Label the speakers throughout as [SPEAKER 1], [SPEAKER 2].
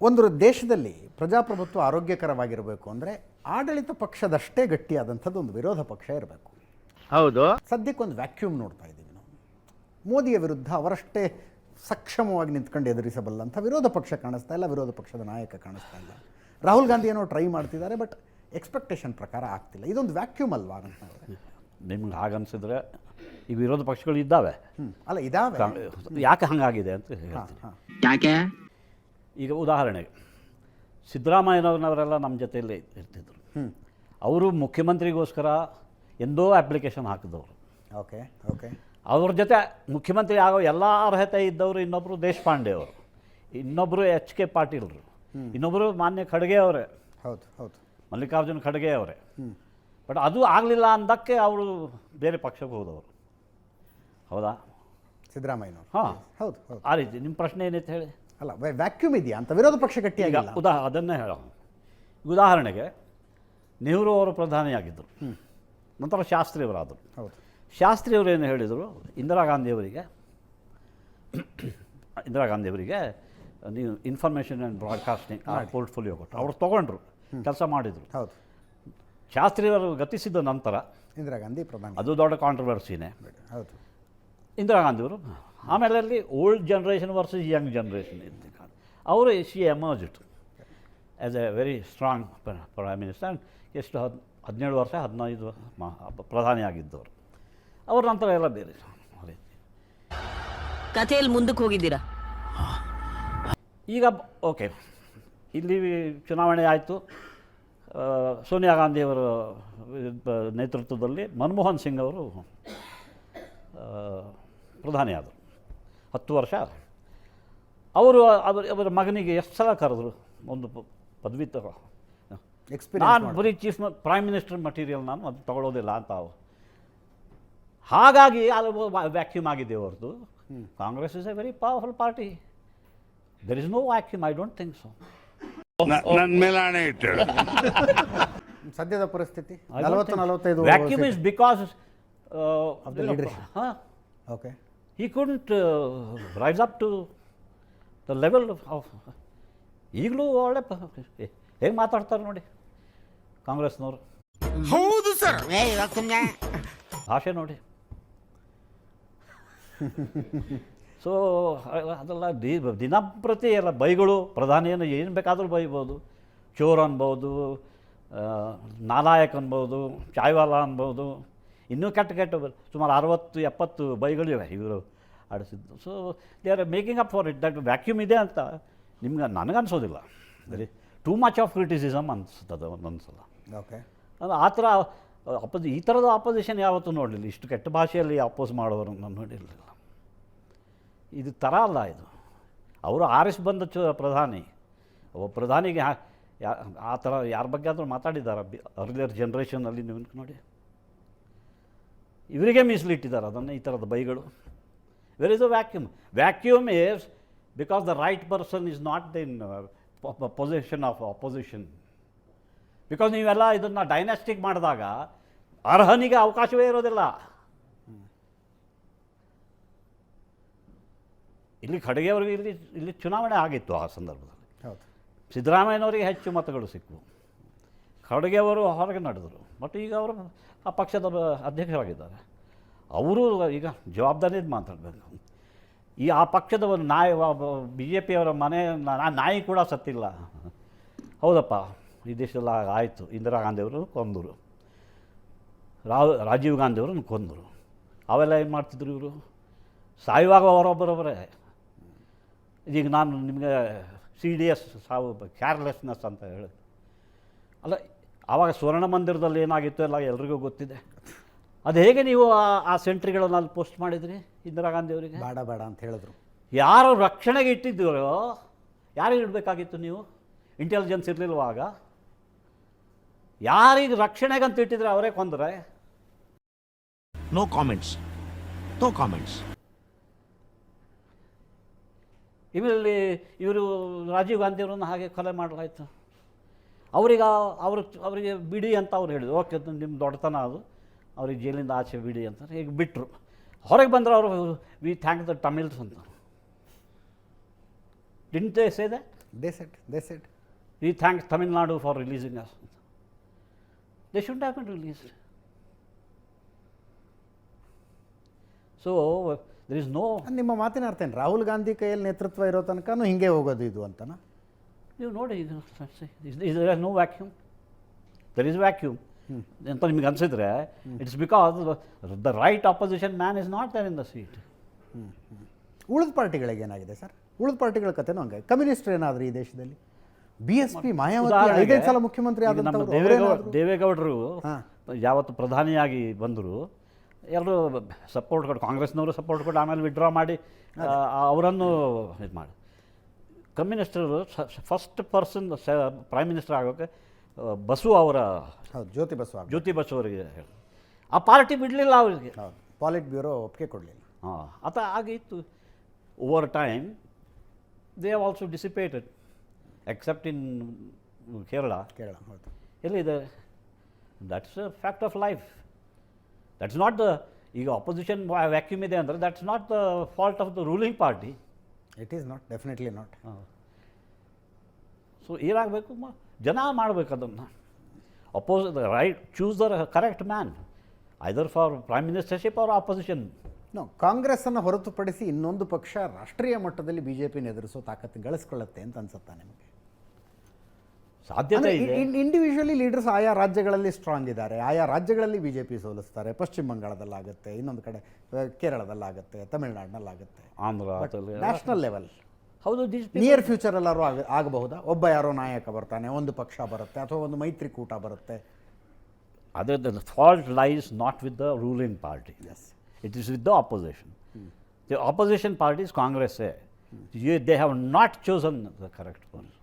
[SPEAKER 1] ಒಂದು ದೇಶದಲ್ಲಿ ಪ್ರಜಾಪ್ರಭುತ್ವ ಆರೋಗ್ಯಕರವಾಗಿರಬೇಕು ಅಂದರೆ ಆಡಳಿತ ಪಕ್ಷದಷ್ಟೇ ಗಟ್ಟಿಯಾದಂಥದ್ದು ಒಂದು ವಿರೋಧ ಪಕ್ಷ ಇರಬೇಕು.
[SPEAKER 2] ಹೌದು.
[SPEAKER 1] ಸದ್ಯಕ್ಕೆ ಒಂದು ವ್ಯಾಕ್ಯೂಮ್ ನೋಡ್ತಾ ಇದ್ದೀವಿ ನಾವು. ಮೋದಿಯ ವಿರುದ್ಧ ಅವರಷ್ಟೇ ಸಕ್ಷಮವಾಗಿ ನಿಂತ್ಕೊಂಡು ಎದುರಿಸಬಲ್ಲಂಥ ವಿರೋಧ ಪಕ್ಷ ಕಾಣಿಸ್ತಾ ಇಲ್ಲ ವಿರೋಧ ಪಕ್ಷದ ನಾಯಕ ಕಾಣಿಸ್ತಾ ಇಲ್ಲ. ರಾಹುಲ್ ಗಾಂಧಿ ಏನೋ ಟ್ರೈ ಮಾಡ್ತಿದ್ದಾರೆ ಬಟ್ ಎಕ್ಸ್ಪೆಕ್ಟೇಷನ್ ಪ್ರಕಾರ ಆಗ್ತಿಲ್ಲ. ಇದೊಂದು ವ್ಯಾಕ್ಯೂಮ್ ಅಲ್ವಾ ಅಂತ
[SPEAKER 3] ನಿಮ್ಗೆ ಹಾಗನ್ಸಿದ್ರೆ ಈ ವಿರೋಧ ಪಕ್ಷಗಳು ಇದ್ದಾವೆ.
[SPEAKER 1] ಹ್ಞೂ ಅಲ್ಲ ಇದಾವೆ.
[SPEAKER 3] ಯಾಕೆ ಹಂಗಾಗಿದೆ ಅಂತ ಹೇಳ್ತೀನಿ.
[SPEAKER 2] ಯಾಕೆ?
[SPEAKER 3] ಈಗ ಉದಾಹರಣೆಗೆ ಸಿದ್ದರಾಮಯ್ಯನವರೆಲ್ಲ ನಮ್ಮ ಜೊತೆಯಲ್ಲೇ ಇರ್ತಿದ್ರು. ಅವರು ಮುಖ್ಯಮಂತ್ರಿಗೋಸ್ಕರ ಎಂದೋ ಅಪ್ಲಿಕೇಶನ್ ಹಾಕಿದವರು.
[SPEAKER 1] Okay okay.
[SPEAKER 3] ಅವ್ರ ಜೊತೆ ಮುಖ್ಯಮಂತ್ರಿ ಆಗೋ ಎಲ್ಲ ಅರ್ಹತೆ ಇದ್ದವರು ಇನ್ನೊಬ್ಬರು ದೇಶಪಾಂಡೆ ಅವರು. ಇನ್ನೊಬ್ಬರು ಎಚ್ ಕೆ ಪಾಟೀಲ್ರು. ಇನ್ನೊಬ್ಬರು ಮಾನ್ಯ ಖಡ್ಗೆ ಅವರೇ.
[SPEAKER 1] ಹೌದು ಹೌದು.
[SPEAKER 3] ಮಲ್ಲಿಕಾರ್ಜುನ ಖಡ್ಗೆ ಅವರೇ. ಬಟ್ ಅದು ಆಗಲಿಲ್ಲ ಅಂದಕ್ಕೆ ಅವರು ಬೇರೆ ಪಕ್ಷಕ್ಕೆ ಹೋದವರು. ಹೌದಾ?
[SPEAKER 1] ಸಿದ್ದರಾಮಯ್ಯನವರು.
[SPEAKER 3] ಹಾಂ.
[SPEAKER 1] ಹೌದು ಹೌದು.
[SPEAKER 3] ಆ ರೀತಿ. ನಿಮ್ಮ ಪ್ರಶ್ನೆ ಏನಿತ್ತು ಹೇಳಿ?
[SPEAKER 1] ಅಲ್ಲ ವ್ಯಾಕ್ಯೂಮ್ ಇದೆಯಾ ಅಂತ ವಿರೋಧ ಪಕ್ಷ ಗಟ್ಟಿಯಾಗಿ
[SPEAKER 3] ಉದಾ ಅದನ್ನೇ ಹೇಳೋ ಉದಾಹರಣೆಗೆ ನೆಹರು ಅವರು ಪ್ರಧಾನಿಯಾಗಿದ್ದರು. ನಂತರ ಶಾಸ್ತ್ರಿಯವರಾದರು.
[SPEAKER 1] ಹೌದು.
[SPEAKER 3] ಶಾಸ್ತ್ರಿ ಅವರು ಏನು ಹೇಳಿದರು? ಇಂದಿರಾ ಗಾಂಧಿಯವರಿಗೆ ಇಂದಿರಾ ಗಾಂಧಿಯವರಿಗೆ ನೀವು ಇನ್ಫಾರ್ಮೇಷನ್ ಆ್ಯಂಡ್ ಬ್ರಾಡ್ಕಾಸ್ಟಿಂಗ್ ಆ ಪೋರ್ಟ್ಫೋಲಿಯೋ ಕೊಟ್ಟರು. ಅವರು ತೊಗೊಂಡ್ರು ಕೆಲಸ ಮಾಡಿದರು.
[SPEAKER 1] ಹೌದು.
[SPEAKER 3] ಶಾಸ್ತ್ರಿಯವರು ಗತಿಸಿದ ನಂತರ
[SPEAKER 1] ಇಂದಿರಾ ಗಾಂಧಿ ಪ್ರಧಾನಿ.
[SPEAKER 3] ಅದು ದೊಡ್ಡ ಕಾಂಟ್ರವರ್ಸಿನೇ
[SPEAKER 1] ಹೌದು.
[SPEAKER 3] ಇಂದಿರಾ ಗಾಂಧಿಯವರು ಆಮೇಲೆ ಅಲ್ಲಿ old generation versus young generation ಇತ್ತು ಅವರು she emerged. As a very strong prime minister and ಎಷ್ಟು ಹದ್ ಹದಿನೇಳು ವರ್ಷ ಹದಿನೈದು ಪ್ರಧಾನಿ ಆಗಿದ್ದವರು. ಅವ್ರ ನಂತರ ಎಲ್ಲ ಬೇರೆ.
[SPEAKER 4] ಕಥೆಯಲ್ಲಿ ಮುಂದಕ್ಕೆ ಹೋಗಿದ್ದೀರಾ?
[SPEAKER 3] ಈಗ ಓಕೆ ಇಲ್ಲಿ ಚುನಾವಣೆ ಆಯಿತು. ಸೋನಿಯಾ ಗಾಂಧಿಯವರ ನೇತೃತ್ವದಲ್ಲಿ ಮನಮೋಹನ್ ಸಿಂಗ್ ಅವರು ಪ್ರಧಾನಿಯಾದರು. ಪ್ರಧಾನಿ ಆದರು ಹತ್ತು ವರ್ಷ ಅವರು ಅವರ ಅವರ ಮಗನಿಗೆ ಎಷ್ಟು ಸಲ ಕರೆದ್ರು? ಒಂದು ಪದವಿ ತಗೋ.
[SPEAKER 1] ಎಕ್ಸ್ಪೀರಿಯನ್ಸ್
[SPEAKER 3] ನಾನು ಬರೀ ಚೀಫ್ ಪ್ರೈಮ್ ಮಿನಿಸ್ಟರ್ ಮಟೀರಿಯಲ್ ನಾನು ಅದು ತಗೊಳ್ಳೋದಿಲ್ಲ ಅಂತ ಅವರು. ಹಾಗಾಗಿ ಅದು ವ್ಯಾಕ್ಯೂಮ್ ಆಗಿದೆ ಅವ್ರದ್ದು Congress is a very powerful party there is no vacuum I don't think so
[SPEAKER 5] ನನ್ನ ಮೇಲೆ ಹಣೆ ಇಟ್ಟಳು
[SPEAKER 1] ಸದ್ಯದ ಪರಿಸ್ಥಿತಿ? ನಲವತ್ತು ನಲವತ್ತೈದು
[SPEAKER 3] vacuum is because
[SPEAKER 1] okay
[SPEAKER 3] he couldn't uh, rise up to the level of ಈಗಲೂ ಒಳ್ಳೆ ಹೇಗೆ ಮಾತಾಡ್ತಾರೆ ನೋಡಿ ಕಾಂಗ್ರೆಸ್ನವರು.
[SPEAKER 5] ಹೌದು ಸರ್
[SPEAKER 3] ಭಾಷೆ ನೋಡಿ. ಸೊ ಅದೆಲ್ಲ ದಿ ದಿನಂಪ್ರತಿ ಎಲ್ಲ ಬೈಗಳು ಪ್ರಧಾನಿಯನ್ನು ಏನು ಬೇಕಾದರೂ ಬೈಬೋದು. ಚೋರ್ ಅನ್ಬೋದು ನಾಲಾಯಕ್ ಅನ್ಬೋದು ಚಾಯ್ವಾಲ ಅನ್ಬೋದು. ಇನ್ನೂ ಕೆಟ್ಟ ಕೆಟ್ಟ ಸುಮಾರು ಅರವತ್ತು ಎಪ್ಪತ್ತು ಬೈಗಳಿವೆ ಇವರು ಆಡಿಸಿದ್ದು. So they are making up for it that vacuum ಇದೆ ಅಂತ ನಿಮ್ಗೆ ನನಗನ್ಸೋದಿಲ್ಲ very too much of criticism ಅನಿಸ್ತದೆ ಒಂದೊಂದು ಸಲ
[SPEAKER 1] ಓಕೆ
[SPEAKER 3] ಅದು ಆ ಥರ ಅಪೋಸಿ ಈ ಥರದ ಆಪೋಸಿಷನ್ ಯಾವತ್ತೂ ನೋಡಲಿಲ್ಲ. ಇಷ್ಟು ಕೆಟ್ಟ ಭಾಷೆಯಲ್ಲಿ ಅಪೋಸ್ ಮಾಡೋರು ನಾನು ನೋಡಿರಲಿಲ್ಲ. ಇದು ಥರ ಅಲ್ಲ ಇದು. ಅವರು ಆರಿಸಿ ಬಂದ ಚ ಪ್ರಧಾನಿ. ಒಬ್ಬ ಪ್ರಧಾನಿಗೆ ಯಾ- ಆ ಥರ ಯಾರ ಬಗ್ಗೆ ಆದರೂ ಮಾತಾಡಿದ್ದಾರೆ? ಅರ್ಲಿಯರ್ ಜನ್ರೇಷನಲ್ಲಿ ನೀವು ನೋಡಿ. ಇವರಿಗೆ ಮೀಸಲಿಟ್ಟಿದ್ದಾರೆ ಅದನ್ನು ಈ ಥರದ ಬೈಗಳು. Where is a vacuum vacuum is because the right person is not in position of opposition because ನೀವೆಲ್ಲ ಇದನ್ನು ಡೈನಾಸ್ಟಿಕ್ ಮಾಡಿದಾಗ ಅರ್ಹನಿಗೆ ಅವಕಾಶವೇ ಇರೋದಿಲ್ಲ. ಇಲ್ಲಿ ಖಡ್ಗೆಯವರಿಗೆ ಇಲ್ಲಿ ಇಲ್ಲಿ ಚುನಾವಣೆ ಆಗಿತ್ತು ಆ ಸಂದರ್ಭದಲ್ಲಿ. ಸಿದ್ದರಾಮಯ್ಯನವರಿಗೆ ಹೆಚ್ಚು ಮತಗಳು ಸಿಕ್ಕವು ಖಡ್ಗೆಯವರು ಹೊರಗೆ ನಡೆದರು. ಬಟ್ ಈಗ ಅವರು ಆ ಪಕ್ಷದ ಅಧ್ಯಕ್ಷರಾಗಿದ್ದಾರೆ. ಅವರು ಈಗ ಜವಾಬ್ದಾರಿಯಿಂದ ಮಾತಾಡಬೇಕು. ಈ ಆ ಪಕ್ಷದ ಒಂದು ನಾಯಿ ಬಿ ಜೆ ಪಿಯವರ ಮನೆ ನಾಯಿ ಕೂಡ ಸತ್ತಿಲ್ಲ. ಹೌದಪ್ಪ, ಈ ದೇಶದಲ್ಲಿ ಆಯಿತು. ಇಂದಿರಾ ಗಾಂಧಿಯವರು ಕೊಂದರು. ರಾವ್ ರಾಜೀವ್ ಗಾಂಧಿಯವ್ರನ್ನ ಕೊಂದರು. ಅವೆಲ್ಲ ಏನು ಮಾಡ್ತಿದ್ರು ಇವರು? ಸಾಯುವಾಗ ಅವರೊಬ್ಬರೊಬ್ಬರೇ. ಈಗ ನಾನು ನಿಮಗೆ ಸಿ ಡಿ ಎಸ್ ಸಾವು ಕ್ಯಾರ್ಲೆಸ್ನೆಸ್ ಅಂತ ಹೇಳಿ. ಅಲ್ಲ ಆವಾಗ ಸುವರ್ಣ ಮಂದಿರದಲ್ಲಿ ಏನಾಗಿತ್ತು ಎಲ್ಲ ಎಲ್ರಿಗೂ ಗೊತ್ತಿದೆ. ಅದು ಹೇಗೆ ನೀವು ಆ- ಆ ಸೆಂಟ್ರಿಗಳನ್ನು ಅಲ್ಲಿ ಪೋಸ್ಟ್ ಮಾಡಿದ್ರಿ ಇಂದಿರಾ ಗಾಂಧಿ ಅವರಿಗೆ
[SPEAKER 1] ಬೇಡ ಬೇಡ ಅಂತ ಹೇಳಿದ್ರು.
[SPEAKER 3] ಯಾರು ರಕ್ಷಣೆಗೆ ಇಟ್ಟಿದ್ದೀರೋ ಯಾರಿಗೆ ಇಡಬೇಕಾಗಿತ್ತು ನೀವು? ಇಂಟೆಲಿಜೆನ್ಸ್ ಇರಲಿಲ್ವಾಗ? ಯಾರಿಗೆ ರಕ್ಷಣೆಗಂತ ಇಟ್ಟಿದ್ರೆ ಅವರೇ ಕೊಂದರೆ?
[SPEAKER 6] ನೋ ಕಾಮೆಂಟ್ಸ್ ನೋ ಕಾಮೆಂಟ್ಸ್
[SPEAKER 3] ಇವರಲ್ಲಿ ಇವರು ರಾಜೀವ್ ಗಾಂಧಿಯವರನ್ನು ಹಾಗೆ ಕೊಲೆ ಮಾಡಲಾಯಿತು. ಅವರಿಗೆ ಅವರು ಅವರಿಗೆ ಬಿಡಿ ಅಂತ ಅವ್ರು ಹೇಳಿದ್ರು. ಓಕೆ ನಿಮ್ಮ ದೊಡ್ಡತನ ಅದು. ಅವ್ರಿಗೆ ಜೈಲಿಂದ ಆಚೆ ಬಿಡಿ ಅಂತ ಈಗ ಬಿಟ್ಟರು ಹೊರಗೆ ಬಂದರು ಅವರು ವಿ ಥ್ಯಾಂಕ್ ದ ತಮಿಳ್ಸ್ ಅಂತ. Didn't say that
[SPEAKER 1] they set they set
[SPEAKER 3] we thank Tamil Nadu for releasing us us. They should have been release so there is no
[SPEAKER 1] ನಿಮ್ಮ ಮಾತಿನ ಅರ್ಥ ಏನು? ರಾಹುಲ್ ಗಾಂಧಿ ಕೈಯಲ್ಲಿ ನೇತೃತ್ವ ಇರೋ ತನಕನೂ ಹಿಂಗೆ ಹೋಗೋದು ಇದು ಅಂತನಾ?
[SPEAKER 3] ನೀವು ನೋಡಿ ಇದು ಇದು no vacuum no is vacuum. ಅಂತ ನಿಮಗೆ ಅನಿಸಿದ್ರೆ it's because the right opposition man is not there in the seat
[SPEAKER 1] ಉಳಿದ ಪಾರ್ಟಿಗಳಿಗೆ ಏನಾಗಿದೆ ಸರ್? ಉಳಿದ ಪಾರ್ಟಿಗಳ ಕಥೆನೂ ಹಂಗೆ. ಕಮ್ಯುನಿಸ್ಟ್ ಏನಾದರೂ ಈ ದೇಶದಲ್ಲಿ? ಬಿ ಎಸ್ ಪಿ ಮಾಯಾವತಿ ಐದೈದು ಸಲ ಮುಖ್ಯಮಂತ್ರಿ ಆದ?
[SPEAKER 3] ದೇವೇಗೌಡರು. ಯಾವತ್ತು ಪ್ರಧಾನಿಯಾಗಿ ಬಂದರು ಎಲ್ಲರೂ ಸಪೋರ್ಟ್ ಕೊಟ್ಟು ಕಾಂಗ್ರೆಸ್ನವರು ಸಪೋರ್ಟ್ ಕೊಟ್ಟು ಆಮೇಲೆ ವಿಡ್ರಾ ಮಾಡಿ ಅವರನ್ನು ಇದು ಮಾಡಿ ಕಮ್ಯುನಿಸ್ಟರು ಫಸ್ಟ್ ಪರ್ಸನ್ ಪ್ರೈಮ್ ಮಿನಿಸ್ಟರ್ ಆಗೋಕೆ ಬಸು ಅವರ
[SPEAKER 1] ಹೌದು ಜ್ಯೋತಿ ಬಸವ
[SPEAKER 3] ಜ್ಯೋತಿ ಬಸು ಅವರಿಗೆ ಹೇಳಿ. ಆ ಪಾರ್ಟಿ ಬಿಡಲಿಲ್ಲ ಅವರಿಗೆ.
[SPEAKER 1] ಹೌದು ಪಾಲಿಟ್ ಬ್ಯೂರೋ ಒಪ್ಪಿಗೆ ಕೊಡಲಿಲ್ಲ.
[SPEAKER 3] ಹಾಂ ಅತ ಆಗಿತ್ತು over time they have also dissipated except in Kerala
[SPEAKER 1] Kerala ಹೌದು.
[SPEAKER 3] ಎಲ್ಲಿದೆ? That's a fact of life that's not the ಈಗ ಅಪೋಸಿಷನ್ ವ್ಯಾಕ್ಯೂಮ್ ಇದೆ ಅಂದರೆ that's not the fault of the ruling party
[SPEAKER 1] it is not definitely not
[SPEAKER 3] so ಏನಾಗಬೇಕು ಜನ ಮಾಡಬೇಕು ಅದನ್ನು. Oppose right choose the correct man either for prime ministership or opposition
[SPEAKER 1] no ಕಾಂಗ್ರೆಸ್ಸನ್ನು ಹೊರತುಪಡಿಸಿ ಇನ್ನೊಂದು ಪಕ್ಷ ರಾಷ್ಟ್ರೀಯ ಮಟ್ಟದಲ್ಲಿ ಬಿ ಜೆ ಪಿನ ಎದುರಿಸೋ ತಾಕತ್ತು ಗಳಿಸ್ಕೊಳ್ಳುತ್ತೆ ಅಂತ ಅನ್ಸುತ್ತಾ ನಿಮಗೆ?
[SPEAKER 3] ಸಾಧ್ಯತೆ ಇದೆ.
[SPEAKER 1] ಇಂಡಿವಿಜುವಲಿ ಲೀಡರ್ಸ್ ಆಯಾ ರಾಜ್ಯಗಳಲ್ಲಿ ಸ್ಟ್ರಾಂಗ್ ಇದ್ದಾರೆ. ಆಯಾ ರಾಜ್ಯಗಳಲ್ಲಿ ಬಿ ಜೆ ಪಿ ಸೋಲಿಸ್ತಾರೆ. ಪಶ್ಚಿಮ ಬಂಗಾಳದಲ್ಲಾಗುತ್ತೆ ಇನ್ನೊಂದು ಕಡೆ ಕೇರಳದಲ್ಲಾಗುತ್ತೆ ತಮಿಳ್ನಾಡಿನಲ್ಲಾಗುತ್ತೆ.
[SPEAKER 3] ಆಂಧ್ರ
[SPEAKER 1] ನ್ಯಾಷನಲ್ ಲೆವೆಲ್
[SPEAKER 3] ಹೌದು
[SPEAKER 1] ನಿಯರ್ ಫ್ಯೂಚರ್ ಎಲ್ಲರೂ ಆಗ ಆಗಬಹುದಾ? ಒಬ್ಬ ಯಾರೋ ನಾಯಕ ಬರ್ತಾನೆ ಒಂದು ಪಕ್ಷ ಬರುತ್ತೆ ಅಥವಾ ಒಂದು ಮೈತ್ರಿಕೂಟ ಬರುತ್ತೆ?
[SPEAKER 3] ಅದೇ the fault lies not with the ruling party
[SPEAKER 1] as
[SPEAKER 3] it is with the opposition the opposition parties ಕಾಂಗ್ರೆಸ್ಸೇ they have not chosen the correct the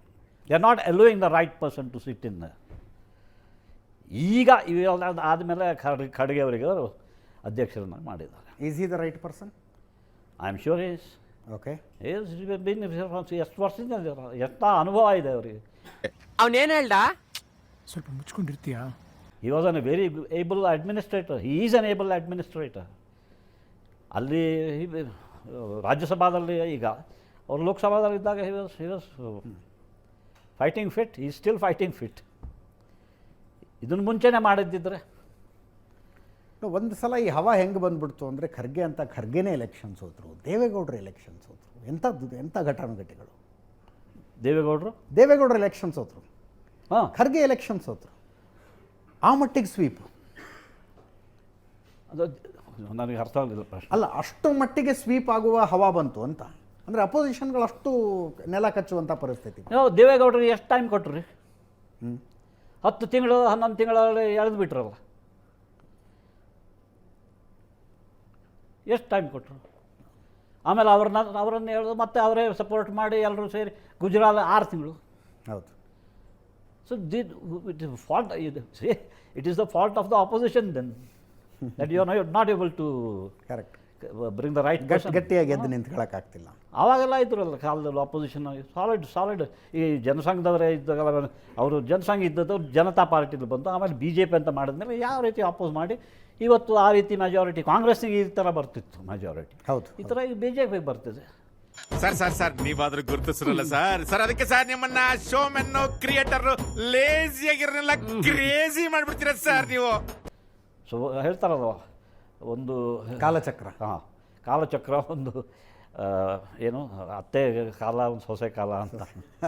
[SPEAKER 3] correct are not allowing the right person to sit in sit in. there. ಈಗ ಇವೆಲ್ಲ ಆದಮೇಲೆ ಖಡ್ ಖಡ್ಗೆ ಅವರಿಗೆ ಅವರು ಅಧ್ಯಕ್ಷರನ್ನಾಗಿ ಮಾಡಿದ್ದಾರೆ.
[SPEAKER 1] Is ಈ the right person
[SPEAKER 3] I am sure is
[SPEAKER 1] okay
[SPEAKER 3] is been ಎಷ್ಟು ವರ್ಷದಿಂದ ಎಷ್ಟು ಅನುಭವ ಇದೆ ಅವರಿಗೆ.
[SPEAKER 2] ಅವನೇನು ಹೇಳ್ದ?
[SPEAKER 5] ಸ್ವಲ್ಪ ಮುಚ್ಕೊಂಡಿರ್ತೀಯಾ?
[SPEAKER 3] He was an very able administrator he is an able administrator ಅಲ್ಲಿ he- ರಾಜ್ಯಸಭಾದಲ್ಲಿ ಈಗ ಅವರು ಲೋಕಸಭಾದಲ್ಲಿ ಇದ್ದಾಗ he was he was fighting fit he still fighting fit ಇದನ್ನು ಮುಂಚೆನೇ ಮಾಡಿದ್ದಿದ್ರೆ.
[SPEAKER 1] ಒಂದು ಸಲ ಈ ಹವಾ ಹೆಂಗೆ ಬಂದ್ಬಿಡ್ತು ಅಂದರೆ ಖರ್ಗೆ ಅಂತ ಖರ್ಗೆನೇ ಎಲೆಕ್ಷನ್ಸ್ ಹೋದರು ದೇವೇಗೌಡರು ಎಲೆಕ್ಷನ್ ಸೋತರು ಎಂಥದ್ದು ಎಂಥ ಘಟಾನುಘಟಿಗಳು?
[SPEAKER 3] ದೇವೇಗೌಡರು?
[SPEAKER 1] ದೇವೇಗೌಡರು ಎಲೆಕ್ಷನ್ಸ್ ಸೋತರು
[SPEAKER 3] ಹಾಂ.
[SPEAKER 1] ಖರ್ಗೆ ಎಲೆಕ್ಷನ್ಸ್ ಸೋತರು ಆ ಮಟ್ಟಿಗೆ ಸ್ವೀಪ್
[SPEAKER 3] ಅದು ನನಗೆ ಅರ್ಥ ಆಗಲಿಲ್ಲ ಪ್ರಶ್ನೆ.
[SPEAKER 1] ಅಲ್ಲ ಅಷ್ಟು ಮಟ್ಟಿಗೆ ಸ್ವೀಪ್ ಆಗುವ ಹವಾ ಬಂತು ಅಂತ. ಅಂದರೆ ಅಪೋಸಿಷನ್ಗಳು ಅಷ್ಟು ನೆಲ ಕಚ್ಚುವಂಥ ಪರಿಸ್ಥಿತಿ.
[SPEAKER 3] ನಾವು ದೇವೇಗೌಡರು ಎಷ್ಟು ಟೈಮ್ ಕೊಟ್ಟರು ರೀ? ಹತ್ತು ತಿಂಗಳು ಹನ್ನೊಂದು ತಿಂಗಳಲ್ಲಿ ಎಳೆದು ಬಿಟ್ರಲ್ಲ. ಎಷ್ಟು ಟೈಮ್ ಕೊಟ್ಟರು ಆಮೇಲೆ ಅವ್ರನ್ನ ಅವರನ್ನು ಹೇಳೋದು ಮತ್ತೆ ಅವರೇ ಸಪೋರ್ಟ್ ಮಾಡಿ ಎಲ್ಲರೂ ಸೇರಿ ಗುಜರಾತ್ ಆರು ತಿಂಗಳು.
[SPEAKER 1] ಹೌದು.
[SPEAKER 3] So the it is fault it is the fault of the opposition then that you are not able to
[SPEAKER 1] correct
[SPEAKER 3] bring the right
[SPEAKER 1] ಗಟ್ಟಿ ಗಟ್ಟಿಯಾಗಿ ಎದ್ದು ನಿಂತ್ಕೊಳ್ಳೋಕ್ಕಾಗ್ತಿಲ್ಲ
[SPEAKER 3] ಆವಾಗೆಲ್ಲ ಇದ್ರಲ್ಲ ಕಾಲದಲ್ಲಿ ಆಪೋಸಿಷನ್ ಸಾಲಿಡ್ ಸಾಲಿಡ್ ಈ ಜನಸಂಘದವರೇ ಇದ್ದಾಗಲ್ಲ ಅವರು ಜನಸಂಘ ಇದ್ದದ್ದು ಜನತಾ ಪಾರ್ಟಿಲಿ ಬಂತು ಆಮೇಲೆ ಬಿ ಜೆ ಪಿ ಅಂತ ಮಾಡಿದ್ಮೇಲೆ ಯಾವ ರೀತಿ ಅಪೋಸ್ ಮಾಡಿ ಇವತ್ತು ಆ ರೀತಿ ಮೆಜಾರಿಟಿ ಕಾಂಗ್ರೆಸ್ಸಿಗೆ ಈ ಥರ ಬರ್ತಿತ್ತು ಮೆಜಾರಿಟಿ
[SPEAKER 1] ಹೌದು
[SPEAKER 3] ಈ ಥರ ಈಗ ಬಿ ಜೆ ಪಿ ಬರ್ತಿದೆ.
[SPEAKER 7] ಸರ್ ಸರ್ ಸರ್ ನೀವಾದ್ರೂ ಗುರುತಿಸಿರಲ್ಲ ಸರ್? ಸರ್ ಅದಕ್ಕೆ ಸರ್ ನಿಮ್ಮನ್ನ ಶೋ ಮೆನ್ ಕ್ರಿಯೇಟರ್ ಲೇಜಿ ಆಗಿರಲಿಲ್ಲ ಕ್ರೇಜಿ ಮಾಡ್ಬಿಡ್ತೀರ ಸರ್ ನೀವು?
[SPEAKER 3] ಸೊ ಹೇಳ್ತಾರಲ್ಲ ಒಂದು
[SPEAKER 1] ಕಾಲಚಕ್ರ.
[SPEAKER 3] ಹಾಂ ಕಾಲಚಕ್ರ ಒಂದು ಏನು ಅತ್ತೆ ಕಾಲ ಒಂದು ಸೊಸೆ ಕಾಲ ಅಂತ.